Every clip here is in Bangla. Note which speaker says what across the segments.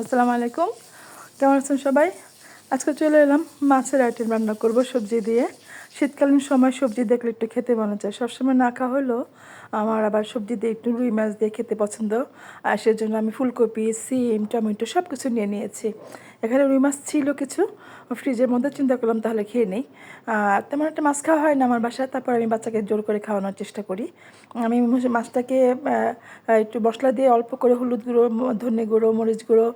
Speaker 1: আসসালামু আলাইকুম। কেমন আছেন সবাই? আজকে চলে এলাম মাছের আইটেম রান্না করব সবজি দিয়ে। শীতকালীন সময় সবজি দেখলে একটু খেতে মনে চায়। সবসময় না খাওয়া হলেও আমার আবার সবজি দিয়ে একটু রুই মাছ দিয়ে খেতে পছন্দ। আর সেজন্য আমি ফুলকপি, সিম, টমেটো সব কিছু নিয়ে নিয়েছি। এখানে রুই মাছ ছিল কিছু, ফ্রিজের মধ্যে চিন্তা করলাম তাহলে খেয়ে নিই। তেমন একটা মাছ খাওয়া হয় না আমার বাসায়, তারপর আমি বাচ্চাকে জোর করে খাওয়ানোর চেষ্টা করি। আমি মাছটাকে একটু মশলা দিয়ে অল্প করে হলুদ গুঁড়ো ধনে গুঁড়ো, মরিচ গুঁড়ো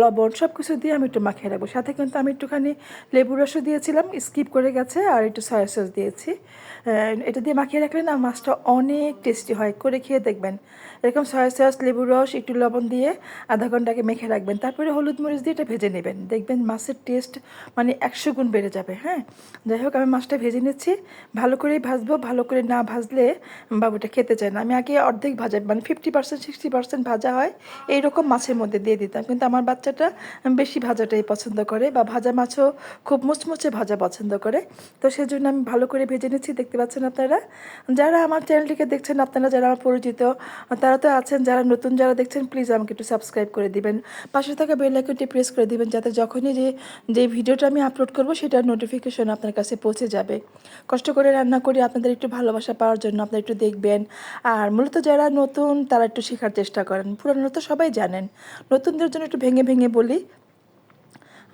Speaker 1: লবণ সব কিছু দিয়ে আমি একটু মাখিয়ে রাখব। সাথে কিন্তু আমি একটুখানি লেবু রসও দিয়েছিলাম, স্কিপ করে গেছে। আর একটু সয়া সস দিয়েছি। এটা দিয়ে মাখিয়ে রাখলে না মাছটা অনেক টেস্টি হয়। করে খেয়ে দেখবেন। এরকম সয়া সস লেবু রস, একটু লবণ দিয়ে আধা ঘন্টাকে মেখে রাখবেন। তারপরে হলুদ মরিচ দিয়ে এটা ভেজে নেবেন। দেখবেন মাছের টেস্ট মানে একশো গুণ বেড়ে যাবে হ্যাঁ? যাই হোক, আমি মাছটা ভেজে নিচ্ছি। ভালো করেই ভাজবো, ভালো করে না ভাজলে বাবুটা খেতে চায় না। আমি আগে অর্ধেক ভাজা মানে ফিফটি পার্সেন্ট সিক্সটি পার্সেন্ট ভাজা হয়। এইরকম মাছের মধ্যে দিয়ে দিতাম। কিন্তু আমার বাচ্চাটা বেশি ভাজাটাই পছন্দ করে বা ভাজা মাছও খুব মুচমুচে ভাজা পছন্দ করে। তো সেজন্য আমি ভালো করে ভেজে নিচ্ছি, দেখতে পাচ্ছেন আপনারা? যারা আমার চ্যানেলটিকে দেখছেন, আপনারা যারা আমার পরিচিত, তারা তো আছেন, যারা নতুন যারা দেখছেন প্লিজ আমাকে একটু সাবস্ক্রাইব করে দিবেন। পাশে থাকা বেল আইকনটি প্রেস করে দিবেন, যাতে যখনই যে যে ভিডিওটা আমি আপলোড করব সেটার নোটিফিকেশন আপনার কাছে পৌঁছে যাবে। কষ্ট করে রান্না করি, আপনাদের একটু ভালোবাসা পাওয়ার জন্য আপনারা একটু দেখবেন। আর মূলত যারা নতুন, তারা একটু শেখার চেষ্টা করেন। পুরানো তো সবাই জানেন। নতুনদের জন্য একটু ভেঙে ভেঙে বলি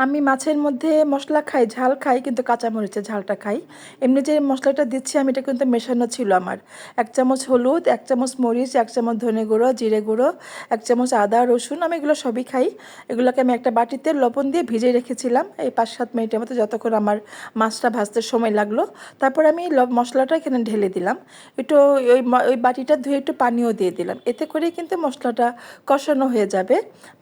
Speaker 1: আমি মাছের মধ্যে মশলা খাই, ঝাল খাই, কিন্তু কাঁচামরিচের ঝালটা খাই। এমনি যে মশলাটা দিচ্ছি, আমি এটা কিন্তু মেশানো ছিল আমার। এক চামচ হলুদ, এক চামচ মরিচ, এক চামচ ধনে গুঁড়ো, জিরে গুঁড়ো, এক চামচ আদা, রসুন, আমি এগুলো সবই খাই। এগুলোকে আমি একটা বাটিতে লবণ দিয়ে ভিজে রেখেছিলাম এই পাঁচ সাত মিনিটের মতো যতক্ষণ আমার মাছটা ভাজতে সময় লাগল। তারপর আমি মশলাটা এখানে ঢেলে দিলাম। একটু ওই ওই বাটিটা ধুয়ে একটু পানিও দিয়ে দিলাম। এতে করেই কিন্তু মশলাটা কষানো হয়ে যাবে।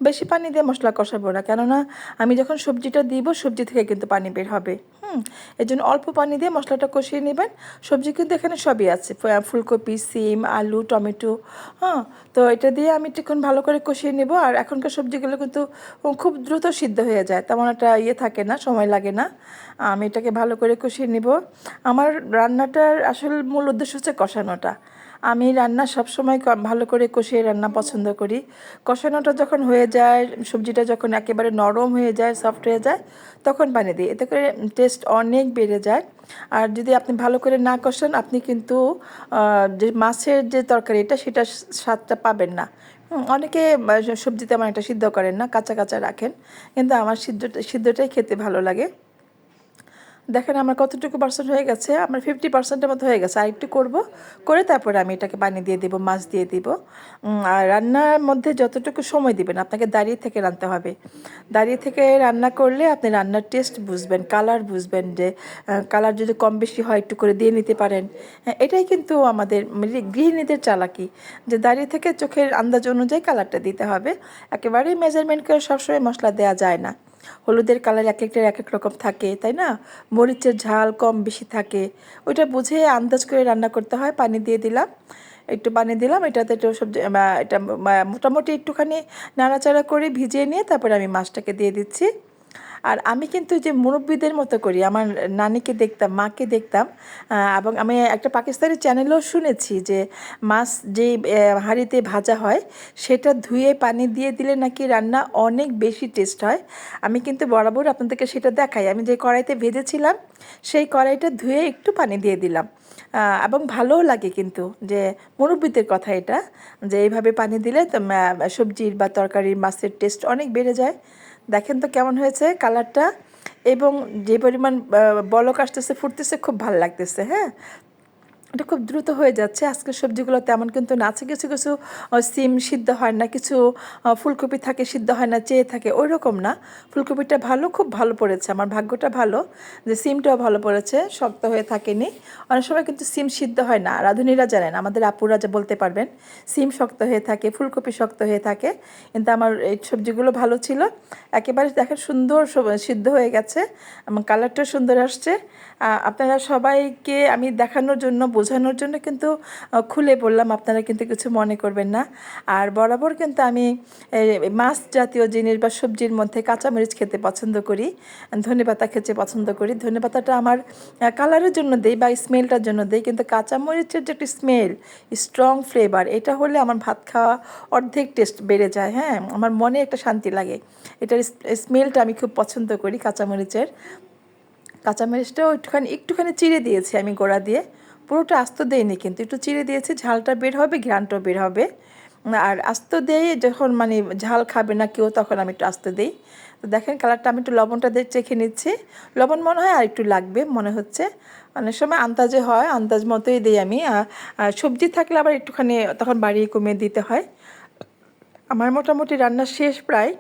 Speaker 1: বেশি পানি দিয়ে মশলা কষাবো না। কেননা আমি যখন সবজিটা দিব, সবজি থেকে কিন্তু পানি বের হবে। হুম এই জন্য অল্প পানি দিয়ে মশলাটা কষিয়ে নেবেন। সবজি কিন্তু এখানে সবই আছে। ফুলকপি, সিম, আলু, টমেটো হ্যাঁ তো এটা দিয়ে আমি একটুক্ষণ ভালো করে কষিয়ে নেব। আর এখনকার সবজিগুলো কিন্তু খুব দ্রুত সিদ্ধ হয়ে যায়। তেমন একটা ইয়ে থাকে না, সময় লাগে না। আমি এটাকে ভালো করে কষিয়ে নেব। আমার রান্নাটার আসল মূল উদ্দেশ্য হচ্ছে কষানোটা। আমি রান্না সবসময় ভালো করে কষিয়ে রান্না পছন্দ করি। কষানোটা যখন হয়ে যায়, সবজিটা যখন একেবারে নরম হয়ে যায় সফট হয়ে যায়, তখন পানি দিই। এতে করে টেস্ট অনেক বেড়ে যায়। আর যদি আপনি ভালো করে না কষান, আপনি কিন্তু যে মাছের যে তরকারিটা, সেটা স্বাদটা পাবেন না। অনেকে সবজি তেমন একটা সিদ্ধ করেন না, কাঁচা কাঁচা রাখেন। কিন্তু আমার সিদ্ধটা সিদ্ধটাই খেতে ভালো লাগে। দেখেন আমার কতটুকু পার্সেন্ট হয়ে গেছে আমার ফিফটি পার্সেন্টের মতো হয়ে গেছে। আর একটু করব করে তারপরে আমি এটাকে পানি দিয়ে দিব মাছ দিয়ে দিব। আর রান্নার মধ্যে যতটুকু সময় দিবেন আপনাকে দাঁড়িয়ে থেকে রাঁধতে হবে। দাঁড়িয়ে থেকে রান্না করলে আপনি রান্নার টেস্ট বুঝবেন কালার বুঝবেন যে কালার যদি কম বেশি হয় একটু করে দিয়ে নিতে পারেন। হ্যাঁ, এটাই কিন্তু আমাদের মানে গৃহিণীদের চালাকি যে দাঁড়িয়ে থেকে চোখের আন্দাজ অনুযায়ী কালারটা দিতে হবে। একেবারেই মেজারমেন্ট করে সবসময় মশলা দেওয়া যায় না। হলুদের কালার এক একটা এক এক রকম থাকে, তাই না? মরিচের ঝাল কম বেশি থাকে। ওইটা বুঝে আন্দাজ করে রান্না করতে হয়। পানি দিয়ে দিলাম। একটু পানি দিলাম। এটাতে একটু সবজি এটা মোটামুটি একটুখানি নাড়াচাড়া করে ভিজিয়ে নিয়ে তারপরে আমি মাছটাকে দিয়ে দিচ্ছি। আর আমি কিন্তু যে মুরব্বীদের মতো করি। আমার নানিকে দেখতাম, মাকে দেখতাম। এবং আমি একটা পাকিস্তানি চ্যানেলেও শুনেছি যে মাছ যে হাঁড়িতে ভাজা হয়, সেটা ধুয়ে পানি দিয়ে দিলে নাকি রান্না অনেক বেশি টেস্ট হয়। আমি কিন্তু বরাবর আপনাদেরকে সেটা দেখাই। আমি যে কড়াইতে ভেজেছিলাম, সেই কড়াইটা ধুয়ে একটু পানি দিয়ে দিলাম। এবং ভালোও লাগে কিন্তু যে মুরব্বীদের কথা এটা, যে এইভাবে পানি দিলে সবজির বা তরকারির মাছের টেস্ট অনেক বেড়ে যায়। দেখেন তো কেমন হয়েছে কালারটা এবং যে পরিমাণ বলক আসতেছে, ফুটতেছে, খুব ভালো লাগতেছে হ্যাঁ? এটা খুব দ্রুত হয়ে যাচ্ছে। আজকের সবজিগুলো তেমন কিন্তু না আছে। কিছু কিছু সিম সিদ্ধ হয় না, কিছু ফুলকপি থাকে, সিদ্ধ হয় না, চেয়ে থাকে ওই রকম না। ফুলকপিটা ভালো, খুব ভালো পড়েছে। আমার ভাগ্যটা ভালো যে সিমটাও ভালো পড়েছে, শক্ত হয়ে থাকেনি। অনেক সময় কিন্তু সিম সিদ্ধ হয় না। রাঁধুনিরা জানেন, আমাদের আপুরা যা বলতে পারবেন, সিম শক্ত হয়ে থাকে, ফুলকপি শক্ত হয়ে থাকে। কিন্তু আমার এই সবজিগুলো ভালো ছিল। একেবারে দেখেন সুন্দর সিদ্ধ হয়ে গেছে। এবং কালারটা সুন্দর আসছে। আপনারা সবাইকে আমি দেখানোর জন্য বোঝানোর জন্য কিন্তু খুলে বললাম, আপনারা কিন্তু কিছু মনে করবেন না। আর বরাবর কিন্তু আমি মাছ জাতীয় জিনিস বা সবজির মধ্যে কাঁচামরিচ খেতে পছন্দ করি, ধনেপাতা খেতে পছন্দ করি। ধনেপাতাটা আমার কালারের জন্য দেই বা স্মেলটার জন্য দেই, কিন্তু কাঁচামরিচের যে একটা স্মেল, স্ট্রং ফ্লেভার, এটা হলে আমার ভাত খাওয়া অর্ধেক টেস্ট বেড়ে যায় হ্যাঁ? আমার মনে একটা শান্তি লাগে। এটার স্মেলটা আমি খুব পছন্দ করি কাঁচামরিচের। কাঁচামরিচটাও একটুখানি একটুখানি চিড়ে দিয়েছি আমি গোড়া দিয়ে। পুরোটা আস্ত দেয়নি কিন্তু, একটু চিড়ে দিয়েছি, ঝালটা বের হবে ঘ্রানটাও বের হবে। আর আস্ত দিয়ে যখন মানে ঝাল খাবে না কেউ, তখন আমি একটু আস্ত দিই। তো দেখেন কালারটা, আমি একটু লবণটা দিয়ে চেখে নিচ্ছি। লবণ মনে হয় আর একটু লাগবে, মনে হচ্ছে। অনেক সময় আন্দাজে হয়, আন্দাজ মতোই দিই আমি। সবজি থাকলে আবার একটুখানি তখন বাড়িয়ে কমিয়ে দিতে হয়। আমার মোটামুটি রান্না শেষ প্রায়।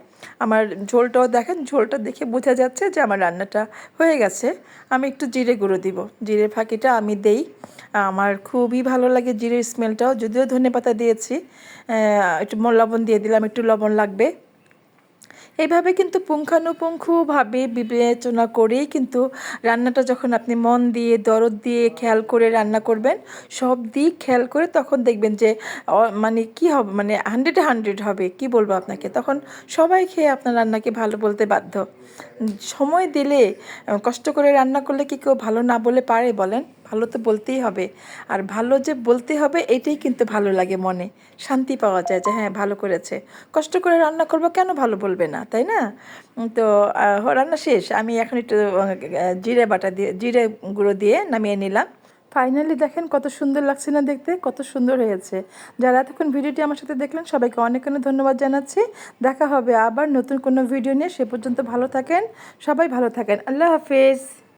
Speaker 1: আমার ঝোলটাও দেখেন, ঝোলটা দেখে বোঝা যাচ্ছে যে আমার রান্নাটা হয়ে গেছে। আমি একটু জিরে গুঁড়ো দিব। জিরে ফাঁকিটা আমি দেই। আমার খুবই ভালো লাগে জিরের স্মেলটাও যদিও ধনে পাতা দিয়েছি একটু লবণ দিয়ে দিলাম, একটু লবণ লাগবে। এইভাবে কিন্তু পুঙ্খানুপুঙ্খভাবে বিবেচনা করেই কিন্তু রান্নাটা যখন আপনি মন দিয়ে, দরদ দিয়ে খেয়াল করে রান্না করবেন, সব দিক খেয়াল করে তখন দেখবেন যে মানে কি হবে মানে হান্ড্রেডে হান্ড্রেড হবে, কি বলব আপনাকে? তখন সবাই খেয়ে আপনার রান্নাকে ভালো বলতে বাধ্য। সময় দিলে, কষ্ট করে রান্না করলে কি কেউ ভালো না বলে পারে বলেন? ভালো তো বলতেই হবে। আর ভালো যে বলতে হবে, এটাই কিন্তু ভালো লাগে মনে। শান্তি পাওয়া যায় যে হ্যাঁ ভালো করেছে। কষ্ট করে রান্না করব কেন ভালো বলবে না, তাই না? তো রান্না শেষ। আমি এখন একটু জিরে বাটা দিয়ে, জিরে গুঁড়ো দিয়ে নামিয়ে নিলাম। ফাইনালি দেখেন কত সুন্দর লাগছে না দেখতে, কত সুন্দর হয়েছে। যারা এতক্ষণ ভিডিওটি আমার সাথে দেখলেন, সবাইকে অনেক অনেক ধন্যবাদ জানাচ্ছি। দেখা হবে আবার নতুন কোনো ভিডিও নিয়ে। সে পর্যন্ত ভালো থাকেন, সবাই ভালো থাকেন। আল্লাহ হাফেজ।